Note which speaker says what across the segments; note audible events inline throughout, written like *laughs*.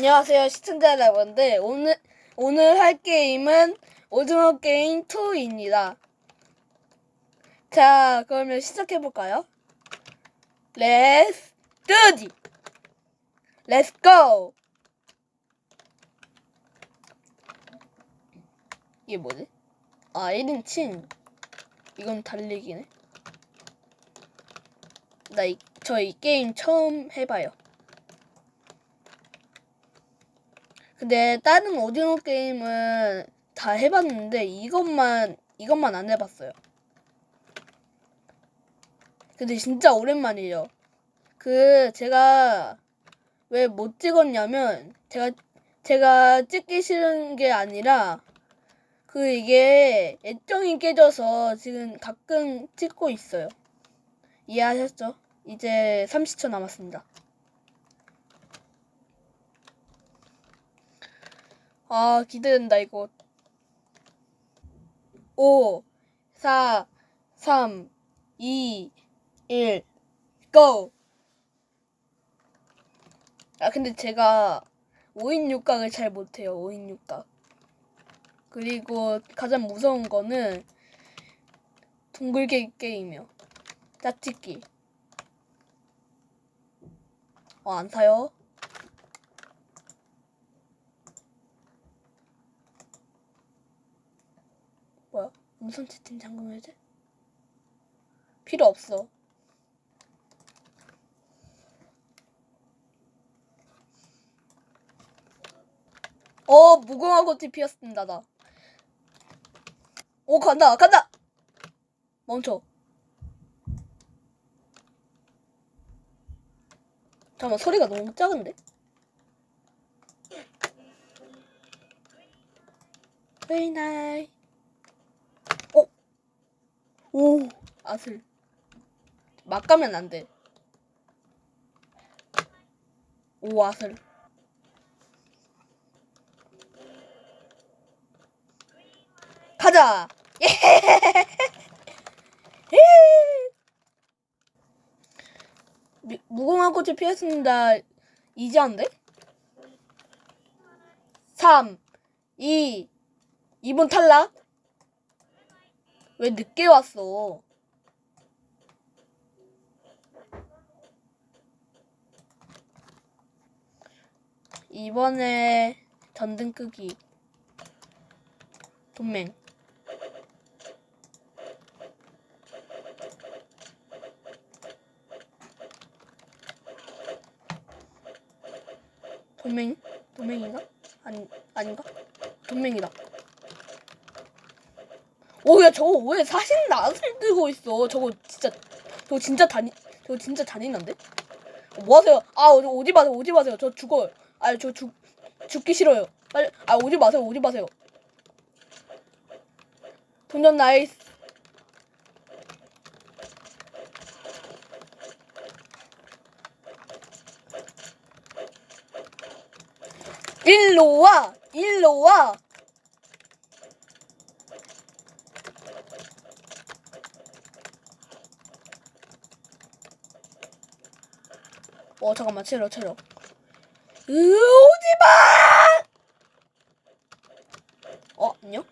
Speaker 1: 안녕하세요 시청자 여러분들 오늘 오늘 할 게임은 오징어 게임 2입니다. 자 그러면 시작해 볼까요? Let's do it. Let's go. 이게 뭐지? 아 1인 칭 이건 달리기네. 나 이 저 이 게임 처음 해봐요. 근데 다른 오징어 게임은 다 해봤는데 이것만 이것만 안 해봤어요. 근데 진짜 오랜만이에요. 그 제가 왜 못 찍었냐면 제가 제가 찍기 싫은 게 아니라 그 이게 애정이 깨져서 지금 가끔 찍고 있어요. 이해하셨죠? 이제 30초 남았습니다. 아, 기대된다, 이거. 5, 4, 3, 2, 1, GO! 아, 근데 제가 5인 육각을 잘 못해요, 5인 육각. 그리고 가장 무서운 거는 둥글게 게임이요. 짝짓기. 어, 안 사요? 뭐야? 무슨 채팅 잠금해야 돼? 필요 없어. 어, 무궁화 꽃 이 피었습니다, 나. 오, 간다, 간다! 멈춰. 잠깐만, 소리가 너무 작은데? Very. 어? 오, 아슬. 막 가면 안 돼. 오, 아슬. 가자! 예! *laughs* 예! 미- 무궁화 꽃이 피었습니다. 이지한데? 3, 2, 2번 탈락? 왜 늦게 왔어? 이번에 전등 끄기 동맹 동맹 동맹인가? 아니 아닌가? 동맹이다. 오 야 저거 왜 사신 낫을 들고 있어? 저거 진짜 저거 진짜 단이 저거 진짜 잔인한데? 어, 뭐 하세요? 아 어, 오지 마세요 오지 마세요 저 죽어요. 아 저 죽 죽기 싫어요. 빨리 아 오지 마세요 오지 마세요. 동전 나이스. 일로 와 일로 와. 어 잠깐만 체력 체력. 으 오지마! 어 안녕?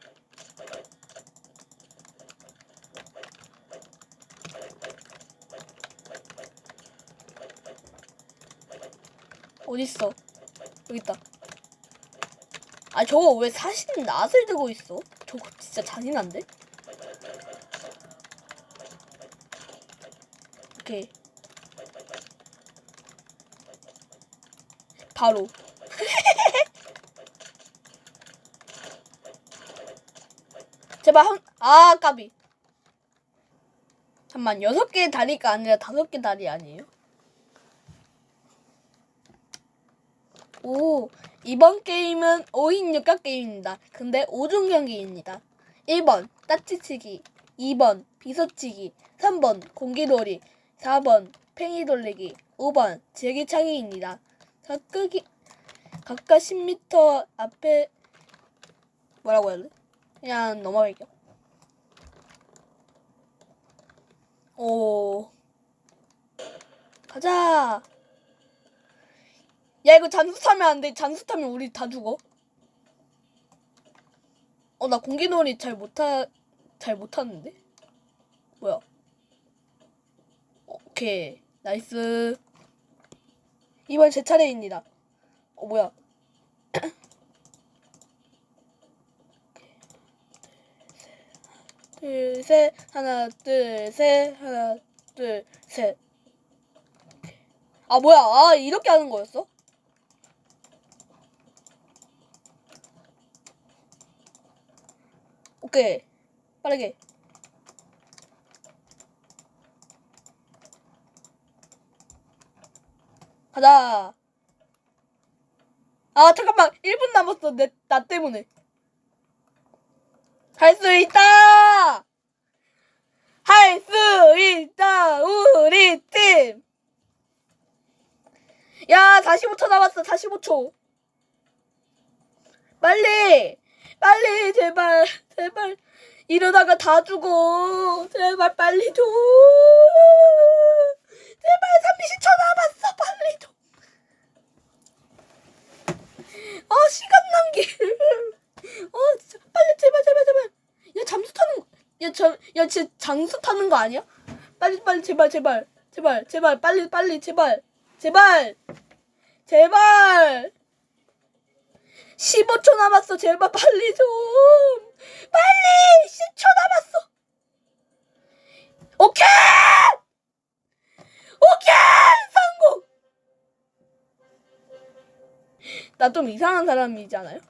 Speaker 1: 어딨어? 여기 있다. 아 저거 왜 사신 낫을 들고 있어? 저거 진짜 잔인한데? 오케이 바로. *laughs* 제발 한, 아, 까비. 잠만, 여섯 개의 다리가 아니라 다섯 개 다리 아니에요? 오, 이번 게임은 5인 육각 게임입니다. 근데 5중 경기입니다. 1번, 따치치기. 2번, 비서치기. 3번, 공기놀이. 4번, 팽이 돌리기. 5번, 제기차기입니다. 각각이 각각 10m 앞에 뭐라고 해야 돼? 그냥 넘어갈게요. 오 가자. 야 이거 잔수 타면 안 돼. 잔수 타면 우리 다 죽어. 어 나 공기놀이 잘 못하 잘 못하는데. 뭐야? 오케이 나이스. 이번 제 차례입니다. 어 뭐야? *clears throat* 둘, 셋, 하나, 둘, 셋, 하나, 둘, 셋. 아, 뭐야. 아, 이렇게 하는 거였어? 오케이. 빠르게. 가자. 아, 잠깐만. 1분 남았어. 내, 나 때문에. 할 수 있다! 할 수 있다! 우리 팀! 야, 45초 남았어. 45초. 빨리! 빨리, 제발. 제발. 이러다가 다 죽어. 제발, 빨리 줘. 제발, 30초 남았어. 빨리 줘. 아, 시간 낭기. 어, 진짜. 빨리, 제발, 제발, 제발. 야, 잠수 타는 거. 야, 저, 야, 진짜 장수 타는 거 아니야? 빨리, 빨리, 제발, 제발. 제발, 제발, 빨리, 빨리, 제발. 제발. 제발. 15초 남았어. 제발, 빨리 좀. 빨리! 10초 남았어. 오케이! 오케이! 성공! 나좀 이상한 사람이지 않아요?